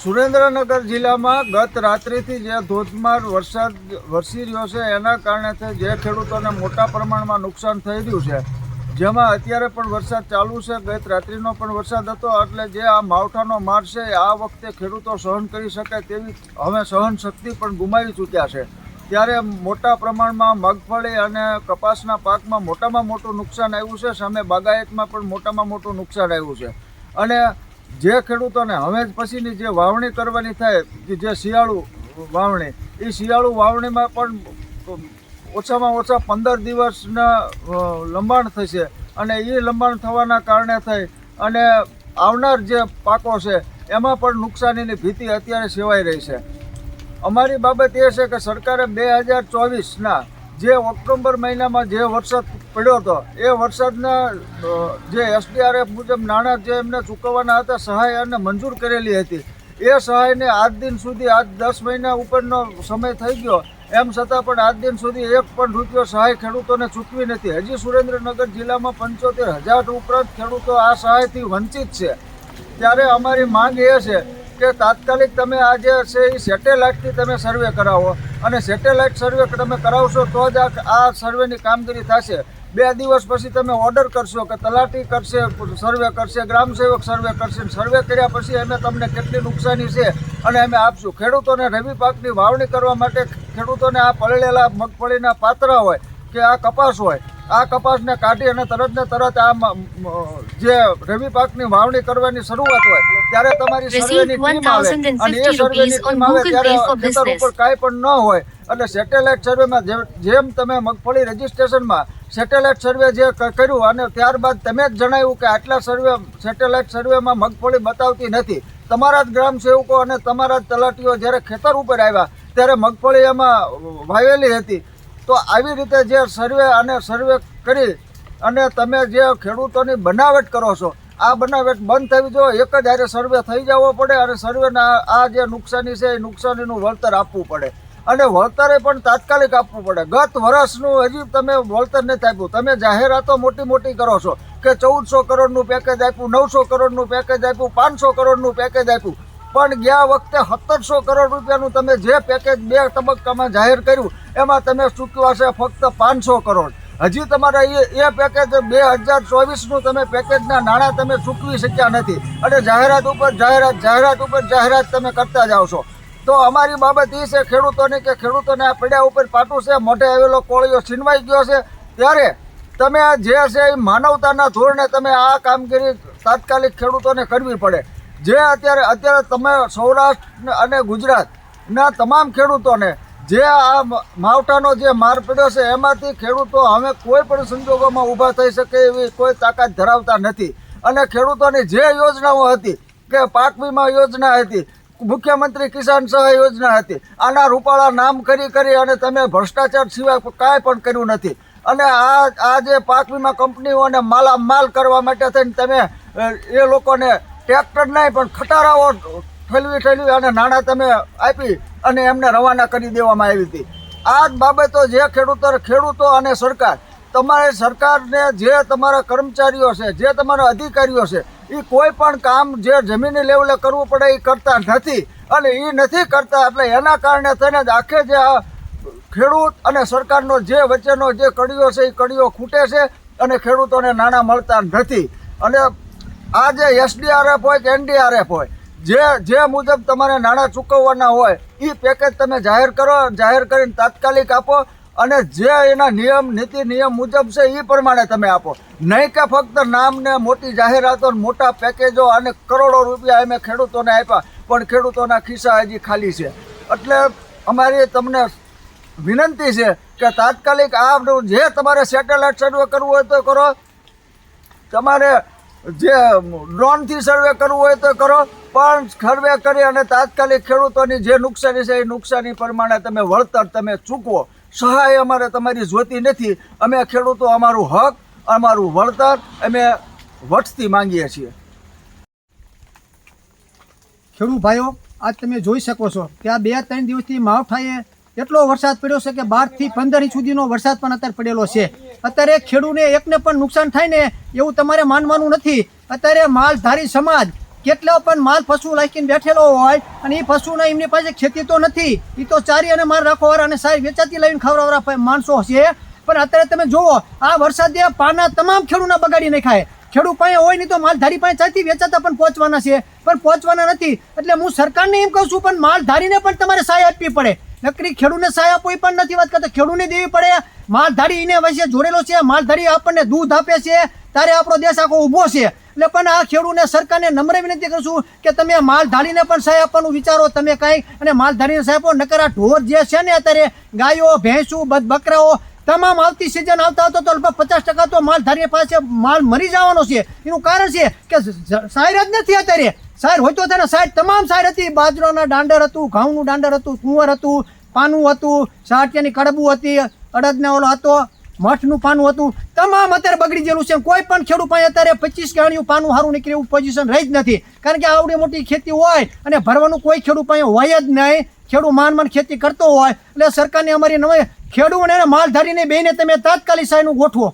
સુરેન્દ્રનગર જિલ્લામાં ગત રાત્રિથી જે ધોધમાર વરસાદ વરસી રહ્યો છે, એના કારણે જે ખેડૂતોને મોટા પ્રમાણમાં નુકસાન થઈ રહ્યું છે. જેમાં અત્યારે પણ વરસાદ ચાલુ છે, ગત રાત્રિનો પણ વરસાદ હતો, એટલે જે આ માવઠાનો માર છે આ વખતે ખેડૂતો સહન કરી શકે તેવી હવે સહન શક્તિ પણ ગુમાવી ચૂક્યા છે. ત્યારે મોટા પ્રમાણમાં મગફળી અને કપાસના પાકમાં મોટામાં મોટું નુકસાન આવ્યું છે, સામે બાગાયતમાં પણ મોટામાં મોટું નુકસાન આવ્યું છે. અને જે ખેડૂતોને હવે પછીની જે વાવણી કરવાની થાય જે શિયાળુ વાવણી, એ શિયાળુ વાવણીમાં પણ ઓછામાં ઓછા પંદર દિવસના લંબાણ થશે અને એ લંબાણ થવાના કારણે થઈ અને આવનાર જે પાકો છે, એમાં પણ નુકસાનીની ભીતિ અત્યારે સેવાઈ રહી છે. અમારી બાબત એ છે કે સરકારે બે હજાર ચોવીસના જે ઓક્ટોબર મહિનામાં જે વરસાદ પડ્યો હતો, એ વરસાદના જે એસડીઆરએફ મુજબ નાણાં જે એમને ચૂકવવાના હતા, સહાય અને મંજૂર કરેલી હતી. એ સહાયને આજ દિન સુધી, આજ દસ મહિના ઉપરનો સમય થઈ ગયો, એમ છતાં પણ આજ દિન સુધી એક પણ રૂપિયો સહાય ખેડૂતોને ચૂકવી નથી. હજી સુરેન્દ્રનગર જિલ્લામાં પંચોતેર હજાર ઉપરાંત ખેડૂતો આ સહાયથી વંચિત છે. ત્યારે અમારી માંગ એ છે કે તાત્કાલિક તમે આ જે છે એ સેટેલાઇટથી તમે સર્વે કરાવો અને સેટેલાઇટ સર્વે તમે કરાવશો તો જ આ આ સર્વેની કામગીરી થશે. બે દિવસ પછી તમે ઓર્ડર કરશો કે તલાટી કરશે સર્વે કરશે, ગ્રામ સેવક સર્વે કરશે સર્વે કર્યા પછી અમે તમને કેટલી નુકસાની છે અને અમે આપશું. ખેડૂતોને રવિ પાકની વાવણી કરવા માટે ખેડૂતોને આ પલળેલા મગફળીના પાત્રા હોય કે આ કપાસ હોય આ કપાસને કાઢી અને તરત ને તરત આ જે રવિ પાકની વાવણી કરવાની શરૂઆત હોય ત્યારે તમારી સર્વેની ટીમ આવે. અને એ સર્વેની ટીમ આવે ત્યારે ખેતર ઉપર કાંઈ પણ ન હોય. એટલે સેટેલાઇટ સર્વેમાં જેમ તમે મગફળી રજીસ્ટ્રેશનમાં સેટેલાઇટ સર્વે જે કર્યું અને ત્યારબાદ તમે જ જણાવ્યું કે આટલા સર્વે સેટેલાઇટ સર્વેમાં મગફળી બતાવતી નથી. તમારા જ ગ્રામ સેવકો અને તમારા જ તલાટીઓ જ્યારે ખેતર ઉપર આવ્યા ત્યારે મગફળી એમાં વાવેલી હતી. તો આવી રીતે જે સર્વે અને સર્વે કરી અને તમે જે ખેડૂતોની બનાવટ કરો છો, આ બનાવટ બંધ થવી જોઈએ. એક જ હારે સર્વે થઈ જવો પડે અને સર્વેના આ જે નુકસાની છે, એ નુકસાનીનું વળતર આપવું પડે. અને વળતરે પણ તાત્કાલિક આપવું પડે. ગત વર્ષનું હજી તમે વળતર નથી આપ્યું. તમે જાહેરાતો મોટી મોટી કરો છો કે ચૌદસો કરોડનું પેકેજ આપ્યું, નવસો કરોડનું પેકેજ આપ્યું, પાંચસો કરોડનું પેકેજ આપ્યું. પણ ગયા વખતે સત્તરસો કરોડ રૂપિયાનું તમે જે પેકેજ બે તબક્કામાં જાહેર કર્યું, એમાં તમે ચૂક્યા છે ફક્ત પાંચસો કરોડ. હજી તમારા એ એ પેકેજ બે હજાર ચોવીસનું તમે પેકેજના નાણાં તમે ચૂકવી શક્યા નથી. અને જાહેરાત ઉપર જાહેરાત જાહેરાત ઉપર જાહેરાત તમે કરતા જાઓ છો. તો અમારી બાબત એ છે ખેડૂતોની કે ખેડૂતોને આ પડ્યા ઉપર પાટું છે, મોઢે આવેલો કોળીઓ છીનવાઈ ગયો છે. ત્યારે તમે જે છે એ માનવતાના ધોરણે તમે આ કામગીરી તાત્કાલિક ખેડૂતોને કરવી પડે. જે અત્યારે અત્યારે તમે સૌરાષ્ટ્ર અને ગુજરાતના તમામ ખેડૂતોને જે આ માવઠાનો જે માર પડ્યો છે, એમાંથી ખેડૂતો હવે કોઈ પણ સંજોગોમાં ઊભા થઈ શકે એવી કોઈ તાકાત ધરાવતા નથી. અને ખેડૂતોની જે યોજનાઓ હતી, કે પાક વીમા યોજના હતી, મુખ્યમંત્રી કિસાન સહાય યોજના હતી, આના રૂપાળા નામ કરી કરી અને તમે ભ્રષ્ટાચાર સિવાય કાંઈ પણ કર્યું નથી. અને આ આ જે પાક વીમા કંપનીઓને માલામાલ કરવા માટે થઈને તમે એ લોકોને ટ્રેક્ટર નહીં, પણ ખટારાઓ ઠેલવી ઠેલવી અને નાણાં તમે આપી અને એમને રવાના કરી દેવામાં આવી હતી. આ જ બાબતો જે ખેડૂતો ખેડૂતો અને સરકાર, તમારે સરકારને જે તમારા કર્મચારીઓ છે, જે તમારા અધિકારીઓ છે, એ કોઈ પણ કામ જે જમીની લેવલે કરવું પડે એ કરતા નથી અને એ નથી કરતા એટલે એના કારણે થઈને જ આખે જે ખેડૂત અને સરકારનો જે વચ્ચેનો જે કડીઓ છે, એ કડીઓ ખૂટે છે અને ખેડૂતોને નાણાં મળતા નથી. અને આ જે એસડીઆરએફ હોય કે એનડીઆરએફ હોય, જે જે મુજબ તમારે નાણાં ચૂકવવાના હોય એ પેકેજ તમે જાહેર કરો, જાહેર કરીને તાત્કાલિક આપો, અને જે એના નિયમ, નીતિ નિયમ મુજબ છે એ પ્રમાણે તમે આપો. નહીં કે ફક્ત નામને મોટી જાહેરાતો મોટા પેકેજો અને કરોડો રૂપિયા અમે ખેડૂતોને આપ્યા, પણ ખેડૂતોના ખિસ્સા હજી ખાલી છે. એટલે અમારી તમને વિનંતી છે કે તાત્કાલિક આ જે તમારે સેટેલાઇટ સર્વે કરવું હોય તો કરો. તમારે જે ડ્રોનથી સર્વે કરવું હોય તો કરો, પણ સર્વે કરી અને તાત્કાલિક ખેડૂતોની જે નુકસાની છે એ નુકસાની પ્રમાણે તમે વળતર તમે ચૂકવો. સહાય અમારે તમારી જોતી નથી. અમે ખેડૂતો અમારું હક, અમારું વળતર અમે વટથી માંગીએ છીએ. ખેડૂત ભાઈઓ, આજ તમે જોઈ શકો છો કે આ બે ત્રણ દિવસથી માવઠાએ એટલો વરસાદ પડ્યો છે કે બારથી પંદર ઇંચ સુધીનો વરસાદ પણ અત્યારે પડેલો છે. અત્યારે ખેડૂને એકને પણ નુકસાન થાય ને એવું તમારે માનવાનું નથી. અત્યારે માલધારી સમાજ કેટલો પણ માલ પશુ લાખીને બેઠેલો હોય અને એ પશુને એમની પાસે ખેતી તો નથી એ તો ચારી અને માલ રાખવાવાળા અને સારી વેચાતી લઈને ખવડાવવા માણસો છે પણ અત્યારે તમે જુઓ, આ વરસાદે પાના તમામ ખેડૂતને બગાડી નાખાય ખેડૂત પાસે હોય નહીં તો માલધારી પાસે ચાલતી વેચાતા પણ પહોંચવાના છે. પણ પહોંચવાના નથી. એટલે હું સરકારને એમ કહું છું, પણ માલધારીને પણ તમારે સહાય આપવી પડે. નકરી ખેડૂને સહાય આપવી પણ નથી. વાત કરતા ખેડૂને દેવી પડે. માલધારી એને વચ્ચે જોડેલો છે. માલધારી આપણને દૂધ આપે છે. ત્યારે આપણો દેશ આખો ઊભો છે. એટલે પણ આ ખેડૂતને સરકારને નમ્ર વિનંતી કરશું કે તમે માલધારીને પણ સહાય આપવાનું વિચારો. તમે કાંઈ અને માલધારીને સહાય આપો. નકર આ ઢોર જે છે ને અત્યારે ગાયો, ભેંસું, બધ, બકરાઓ તમામ આવતી સિઝન આવતા હતો તો લગભગ પચાસ ટકા તો માલધારી પાસે માલ મરી જવાનો છે. એનું કારણ છે કે સાયર જ નથી અત્યારે. સાયર હોય તો તેને સાયર તમામ સાયર હતી. બાજરાના દાંડર હતું, ઘઉંનું દાંડર હતું, કુંવર હતું, પાનું હતું, સાટિયાની કડબું હતી, અડદને ઓલો હતો, મઠનું પાનું હતું. તમામ અત્યારે બગડી ગયેલું છે. કોઈ પણ ખેડૂત પાસે અત્યારે પચીસ ગાણીયું પાનું સારું નીકળે એવું પોઝિશન રહી જ નથી. કારણ કે આવડી મોટી ખેતી હોય અને ભરવાનું કોઈ ખેડૂત પાસે હોય જ નહીં. ખેડૂત માન માન ખેતી કરતો હોય. એટલે સરકારની અમારી નવી ખેડૂત અને માલધારીને બેને તમે તાત્કાલિક સાહેબનું ગોઠવો.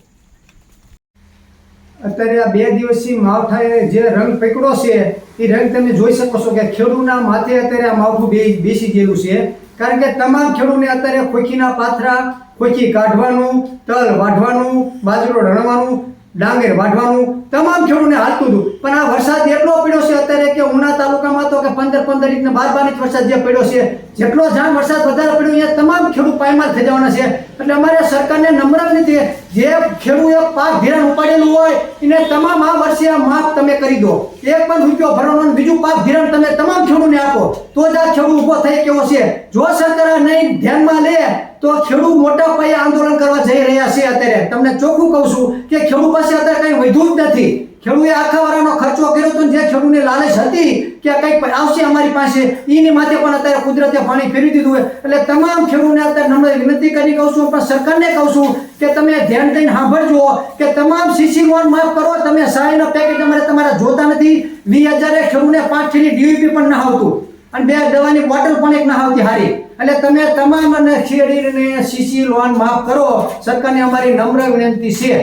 અત્યારે આ બે દિવસથી માવઠાએ જે રંગ પકડો છે, એ રંગ તમે જોઈ શકો છો કે ખેડૂતના માથે અત્યારે આ માવઠું બે બેસી ગયેલું છે. કારણ કે તમામ ખેડૂતને અત્યારે ખોખીના પાથરા ખોખી કાઢવાનું, તલ વાઢવાનું, બાજરો રણવાનું ડાંગર વાઢવાનું તમામ ખેડૂતને હાલતું હતું. પણ આ વરસાદ એટલો પડ્યો છે અત્યારે કે ઉના તાલુકામાં તો કે પંદર પંદર ઇંચ ને બાર બાર ઇંચ વરસાદ જે પડ્યો છે. જેટલો જાણ વરસાદ વધારે પડ્યો, અહીંયા તમામ ખેડૂત પાયમાલ થઈ જવાના છે. એટલે અમારે સરકારને નમ્ર વિનંતી જે ખેડૂએ પાક ધિરાણ ઉપાડેલું હોય, એને તમામ આ વર્ષે માફ તમે કરી દો. એક પણ રૂપિયો ભરવાનો બીજું પાક ધિરાણ તમે તમામ ખેડૂતને આપો. તો જ આ ખેડૂત ઊભો થઈ કેવો છે. જો સરકાર નહીં ધ્યાનમાં લે તો ખેડૂત મોટા પાયે આંદોલન કરવા જઈ રહ્યા છે અત્યારે. તમને ચોખ્ખું કહું છું કે ખેડૂત પાસે અત્યારે કંઈ વધ્યું જ નથી. ખેડૂએ આખા વાળાનો ખર્ચો કર્યો તો જે ખેડૂતને લાલચ હતી કે કંઈક આવશે અમારી પાસે એની માથે પણ અત્યારે કુદરતે પાણી ફેરવી દીધું હોય. એટલે તમામ ખેડૂતને અત્યારે નમ્ર વિનંતી કરી કહું છું, પણ સરકારને કહું છું કે તમે ધ્યાન દઈને સાંભળજો કે તમામ સીસી લોન માફ કરો, તમે સહાયના પેકેજ અમારે તમારા જોતા નથી. વીસ હજારે ખેડૂતને પાંચ ડીવીપી પણ ના આવતું. અને બે દવાની બોટલ પણ એક ના આવતી હારી. એટલે તમે તમામ અને ખેડીને સીસી લોન માફ કરો. સરકારને અમારી નમ્ર વિનંતી છે.